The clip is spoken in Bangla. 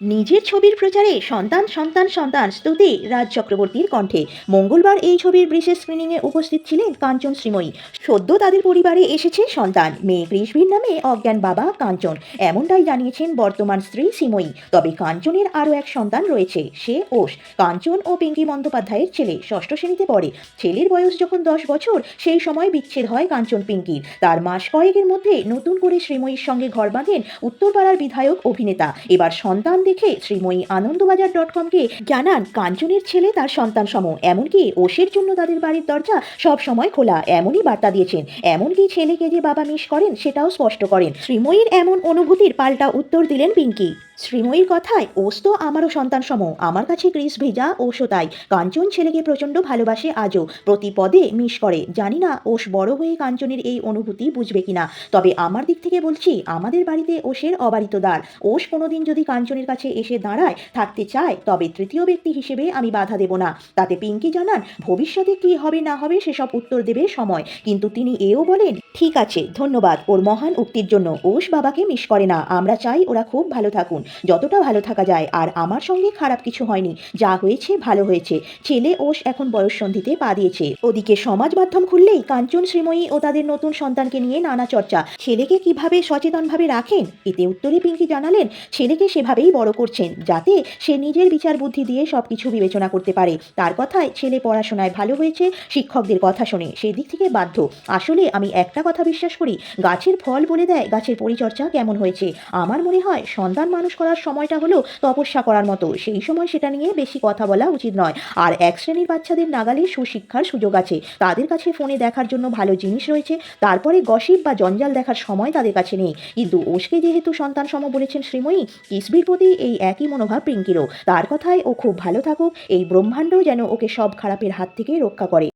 নিজের ছবির প্রচারে সন্তান সন্তান সন্তান, স্তুতি রাজ চক্রবর্তীর কণ্ঠে। মঙ্গলবার এই ছবির বিশেষ স্ক্রিনিংয়ে উপস্থিত ছিলেন কাঞ্চন শ্রীময়ী। সদ্য তাদের পরিবারে এসেছে সন্তান। মেয়ে কৃষ্ণবীর নামে অজ্ঞান বাবা কাঞ্চন। এমনটাই জানিয়েছেন বর্তমান স্ত্রী শ্রীময়ী। তবে কাঞ্চনের আরও এক সন্তান রয়েছে, সে ওষ। কাঞ্চন ও পিঙ্কি বন্দ্যোপাধ্যায়ের ছেলে ষষ্ঠ শ্রেণীতে পড়ে। ছেলের বয়স যখন দশ বছর, সেই সময় বিচ্ছেদ হয় কাঞ্চন পিঙ্কির। তার মাস কয়েকের মধ্যে নতুন করে শ্রীময়ীর সঙ্গে ঘর বাঁধেন উত্তরপাড়ার বিধায়ক অভিনেতা। এবার সন্তান দেখে শ্রীময়ী আনন্দবাজার ডট কমকে জানান, কাঞ্চনের ছেলে তার সন্তান সম। এমনকি ওষের জন্য তাদের বাড়ির দরজা সব সময় খোলা, এমনই বার্তা দিয়েছেন। এমনকি ছেলেকে যে বাবা মিস করেন, সেটাও স্পষ্ট করেন। শ্রীময়ীর এমন অনুভূতির পাল্টা উত্তর দিলেন পিঙ্কি। শ্রীময়ীর কথায় ওস তো আমারও সন্তান সম আমার কাছে ক্রিস ভেজা ওষও তাই। কাঞ্চন ছেলেকে প্রচণ্ড ভালোবাসে আজও, প্রতি পদে মিস করে। জানি না ওষ বড় হয়ে কাঞ্চনের এই অনুভূতি বুঝবে কিনা। তবে আমার দিক থেকে বলছি, আমাদের বাড়িতে ওষের অবারিত দ্বার। ওষ কোনোদিন যদি কাঞ্চনের কাছে এসে দাঁড়ায়, থাকতে চায়, তবে তৃতীয় ব্যক্তি হিসেবে আমি বাধা দেব না। তাতে পিঙ্কি জানান, ভবিষ্যতে কি হবে না হবে সেসব উত্তর দেবে সময়। কিন্তু তিনি এও বলেন, ঠিক আছে, ধন্যবাদ, ওর মহান উক্তির জন্য। ওষ বাবাকে মিস করে না। আমরা চাই ওরা খুব ভালো থাকুন। যতটা ভালো থাকা যায়। আর আমার সঙ্গে খারাপ কিছু হয়নি। যা হয়েছে, ভালো হয়েছে। ছেলে ওষ এখন বয়ঃসন্ধিতে পা দিয়েছে। ওদিকে সমাজ মাধ্যম খুললেই কাঞ্চন, শ্রীময়ী ও তাদের নতুন সন্তানকে নিয়ে নানা চর্চা। ছেলেকে কীভাবে সচেতনভাবে রাখেন? এতে উত্তরে পিঙ্কি জানালেন, ছেলেকে সেভাবেই বড় করছেন, যাতে সে নিজের বিচার বুদ্ধি দিয়ে সবকিছু বিবেচনা করতে পারে। তার কথায়, ছেলে পড়াশোনায় ভালো হয়েছে, শিক্ষকদের কথা শোনে। সেই দিক থেকে বাধ্য। আসলে আমি একটা কথা বিশ্বাস করি, গাছের ফল বলে দেয় গাছের পরিচর্যা কেমন হয়েছে। আমার মনে হয়, সন্তান মানুষ করার সময়টা হলো তপস্যা করার মতো। সেই সময় সেটা নিয়ে বেশি কথা বলা উচিত নয়। আর এক শ্রেণির বাচ্চাদের নাগালে সুশিক্ষার সুযোগ আছে। তাদের কাছে ফোনে দেখার জন্য ভালো জিনিস রয়েছে। তারপরে গসিপ বা জঞ্জাল দেখার সময় তাদের কাছে নেই। কিন্তু ওষকে যেহেতু সন্তান সম বলেছেন শ্রীময়ী, কিসবির প্রতি এই একই মনোভাব পিঙ্কিরও। তার কথায় ও খুব ভালো থাকুক। এই ব্রহ্মাণ্ড যেন ওকে সব খারাপের হাত থেকে রক্ষা করে।